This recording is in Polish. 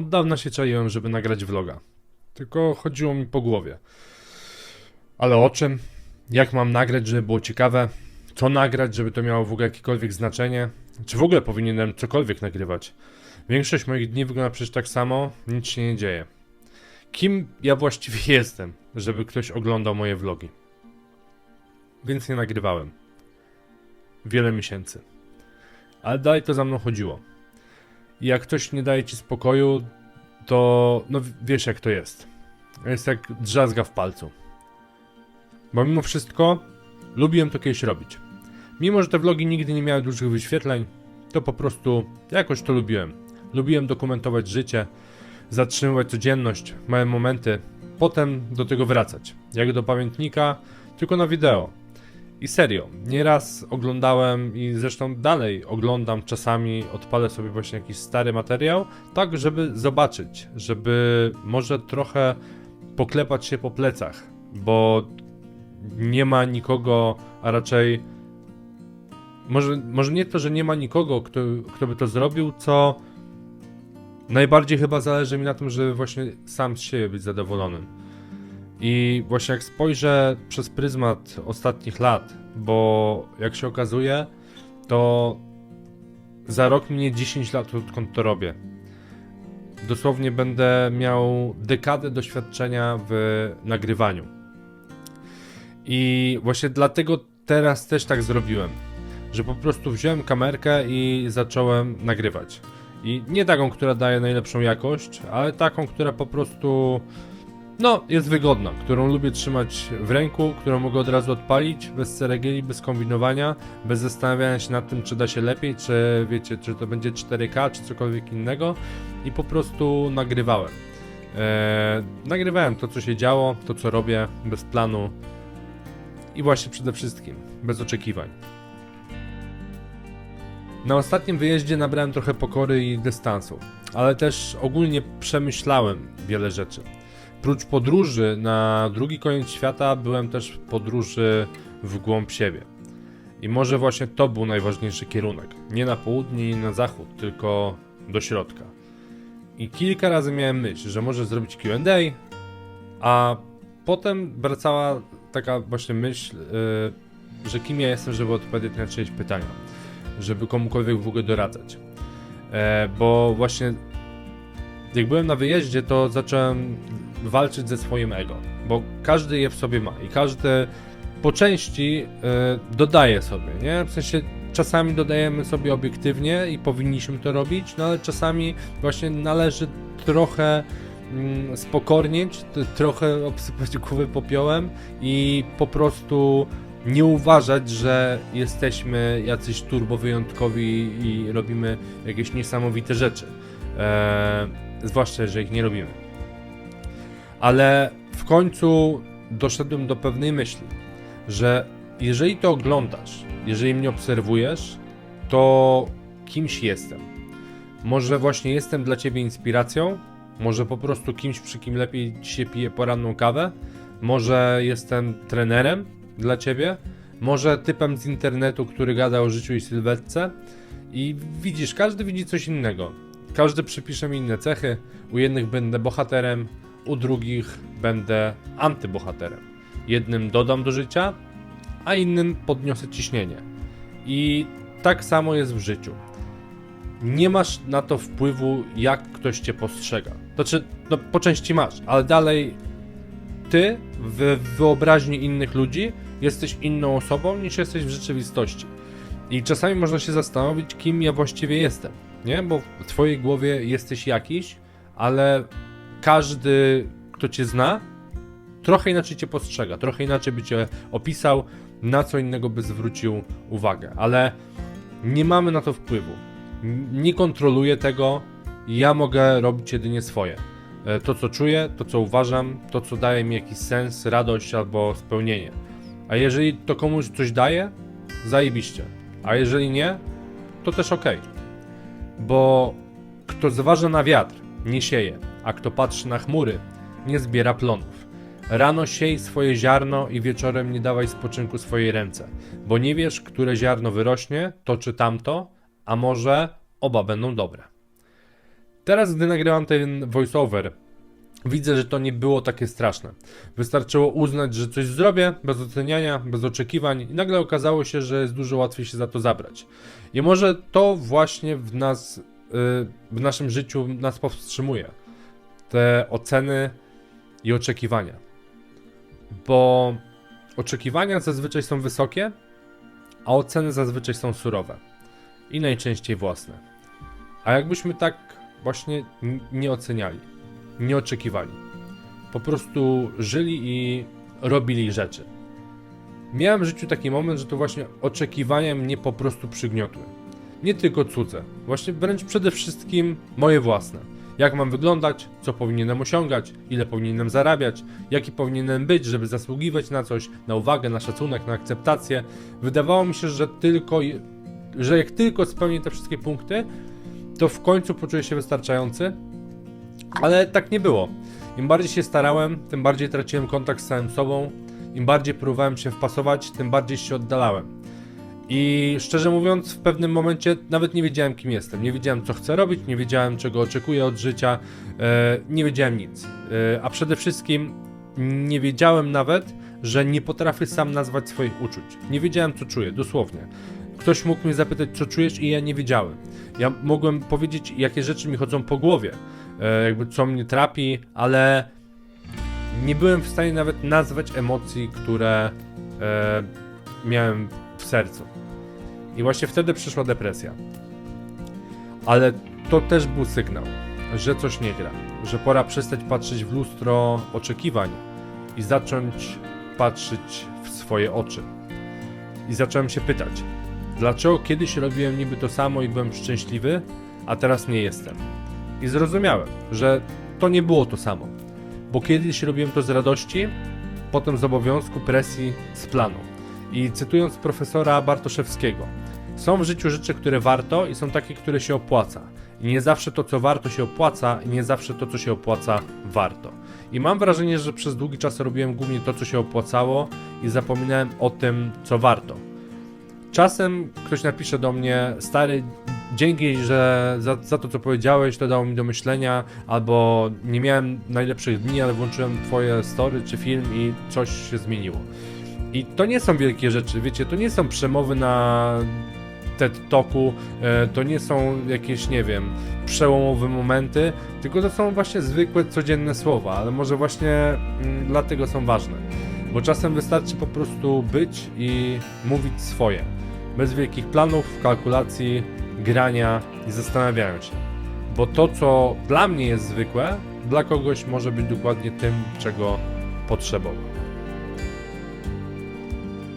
Od dawna się czaiłem, żeby nagrać vloga. Tylko chodziło mi po głowie. Ale o czym? Jak mam nagrać, żeby było ciekawe? Co nagrać, żeby to miało w ogóle jakiekolwiek znaczenie? Czy w ogóle powinienem cokolwiek nagrywać? Większość moich dni wygląda przecież tak samo, nic się nie dzieje. Kim ja właściwie jestem, żeby ktoś oglądał moje vlogi? Więc nie nagrywałem. Wiele miesięcy. Ale dalej to za mną chodziło. I jak ktoś nie daje ci spokoju, to no wiesz jak to jest. Jest jak drzazga w palcu. Bo mimo wszystko lubiłem to kiedyś robić. Mimo, że te vlogi nigdy nie miały dużych wyświetleń, to po prostu jakoś to lubiłem. Lubiłem dokumentować życie, zatrzymywać codzienność, małe momenty, potem do tego wracać. Jak do pamiętnika, tylko na wideo. I serio, nieraz oglądałem i zresztą dalej oglądam czasami, odpalę sobie właśnie jakiś stary materiał, tak żeby zobaczyć, żeby może trochę poklepać się po plecach, bo nie ma nikogo, a raczej może, może nie to, że nie ma nikogo, kto, kto by to zrobił, co najbardziej chyba zależy mi na tym, żeby właśnie sam z siebie być zadowolonym. I właśnie jak spojrzę przez pryzmat ostatnich lat, bo jak się okazuje, to za rok minie 10 lat, odkąd to robię. Dosłownie będę miał dekadę doświadczenia w nagrywaniu. I właśnie dlatego teraz też tak zrobiłem, że po prostu wziąłem kamerkę i zacząłem nagrywać. I nie taką, która daje najlepszą jakość, ale taką, która po prostu no, jest wygodna, którą lubię trzymać w ręku, którą mogę od razu odpalić, bez ceregieli, bez kombinowania, bez zastanawiania się nad tym, czy da się lepiej, czy wiecie, czy to będzie 4K, czy cokolwiek innego i po prostu nagrywałem. Eee, nagrywałem to, co się działo, to, co robię, bez planu i właśnie przede wszystkim, bez oczekiwań. Na ostatnim wyjeździe nabrałem trochę pokory i dystansu, ale też ogólnie przemyślałem wiele rzeczy. Prócz podróży na drugi koniec świata, byłem też w podróży w głąb siebie. I może właśnie to był najważniejszy kierunek. Nie na południe, nie na zachód, tylko do środka. I kilka razy miałem myśl, że może zrobić QA, a potem wracała taka właśnie myśl, yy, że kim ja jestem, żeby odpowiedzieć na czyjeś pytania, żeby komukolwiek w ogóle doradzać. E, bo właśnie jak byłem na wyjeździe, to zacząłem walczyć ze swoim ego, bo każdy je w sobie ma i każdy po części y, dodaje sobie, nie? W sensie czasami dodajemy sobie obiektywnie i powinniśmy to robić, no ale czasami właśnie należy trochę mm, spokornieć, trochę obsypać głowę popiołem i po prostu nie uważać, że jesteśmy jacyś turbo wyjątkowi i robimy jakieś niesamowite rzeczy. Eee, zwłaszcza, że ich nie robimy. Ale w końcu doszedłem do pewnej myśli, że jeżeli to oglądasz, jeżeli mnie obserwujesz, to kimś jestem. Może właśnie jestem dla ciebie inspiracją, może po prostu kimś, przy kim lepiej się pije poranną kawę, może jestem trenerem dla ciebie, może typem z internetu, który gada o życiu i sylwetce. I widzisz, każdy widzi coś innego. Każdy przypisze mi inne cechy. U jednych będę bohaterem, u drugich będę antybohaterem. Jednym dodam do życia, a innym podniosę ciśnienie. I tak samo jest w życiu. Nie masz na to wpływu, jak ktoś cię postrzega. Znaczy, no po części masz, ale dalej ty w wyobraźni innych ludzi jesteś inną osobą niż jesteś w rzeczywistości. I czasami można się zastanowić, kim ja właściwie jestem. Nie? Bo w twojej głowie jesteś jakiś, ale każdy, kto cię zna, trochę inaczej cię postrzega, trochę inaczej by cię opisał, na co innego by zwrócił uwagę, ale nie mamy na to wpływu. Nie kontroluję tego, ja mogę robić jedynie swoje. E, to, co czuję, to, co uważam, to, co daje mi jakiś sens, radość albo spełnienie. A jeżeli to komuś coś daje, zajebiście. A jeżeli nie, to też ok. Bo kto zważa na wiatr, nie sieje a kto patrzy na chmury, nie zbiera plonów. Rano siej swoje ziarno i wieczorem nie dawaj spoczynku swojej ręce, bo nie wiesz, które ziarno wyrośnie, to czy tamto, a może oba będą dobre. Teraz, gdy nagrywam ten voiceover, widzę, że to nie było takie straszne. Wystarczyło uznać, że coś zrobię, bez oceniania, bez oczekiwań, i nagle okazało się, że jest dużo łatwiej się za to zabrać. I może to właśnie w nas, y, w naszym życiu nas powstrzymuje. Te oceny i oczekiwania. Bo oczekiwania zazwyczaj są wysokie, a oceny zazwyczaj są surowe. I najczęściej własne. A jakbyśmy tak właśnie nie oceniali, nie oczekiwali, po prostu żyli i robili rzeczy. Miałem w życiu taki moment, że to właśnie oczekiwania mnie po prostu przygniotły. Nie tylko cudze, właśnie wręcz przede wszystkim moje własne. Jak mam wyglądać, co powinienem osiągać, ile powinienem zarabiać, jaki powinienem być, żeby zasługiwać na coś, na uwagę, na szacunek, na akceptację. Wydawało mi się, że tylko, że jak tylko spełnię te wszystkie punkty, to w końcu poczuję się wystarczający, ale tak nie było. Im bardziej się starałem, tym bardziej traciłem kontakt z samym sobą, im bardziej próbowałem się wpasować, tym bardziej się oddalałem. I szczerze mówiąc, w pewnym momencie nawet nie wiedziałem, kim jestem. Nie wiedziałem, co chcę robić, nie wiedziałem, czego oczekuję od życia, e, nie wiedziałem nic. E, a przede wszystkim nie wiedziałem nawet, że nie potrafię sam nazwać swoich uczuć. Nie wiedziałem, co czuję, dosłownie. Ktoś mógł mnie zapytać, co czujesz, i ja nie wiedziałem. Ja mogłem powiedzieć, jakie rzeczy mi chodzą po głowie, e, jakby co mnie trapi, ale nie byłem w stanie nawet nazwać emocji, które miałem w sercu. I właśnie wtedy przyszła depresja. Ale to też był sygnał, że coś nie gra, że pora przestać patrzeć w lustro oczekiwań i zacząć patrzeć w swoje oczy. I zacząłem się pytać, dlaczego kiedyś robiłem niby to samo i byłem szczęśliwy, a teraz nie jestem. I zrozumiałem, że to nie było to samo, bo kiedyś robiłem to z radości, potem z obowiązku, presji, z planu. I cytując profesora Bartoszewskiego, są w życiu rzeczy, które warto i są takie, które się opłaca. I nie zawsze to, co warto się opłaca, i nie zawsze to, co się opłaca, warto. I mam wrażenie, że przez długi czas robiłem głównie to, co się opłacało i zapominałem o tym, co warto. Czasem ktoś napisze do mnie, stary, dzięki, że za, za to, co powiedziałeś, to dało mi do myślenia, albo nie miałem najlepszych dni, ale włączyłem twoje story czy film i coś się zmieniło. I to nie są wielkie rzeczy, wiecie, to nie są przemowy na TED Talku, e, to nie są jakieś, nie wiem, przełomowe momenty, tylko to są właśnie zwykłe, codzienne słowa, ale może właśnie mm, dlatego są ważne. Bo czasem wystarczy po prostu być i mówić swoje. Bez wielkich planów, kalkulacji, grania i zastanawiania się. Bo to, co dla mnie jest zwykłe, dla kogoś może być dokładnie tym, czego potrzebował.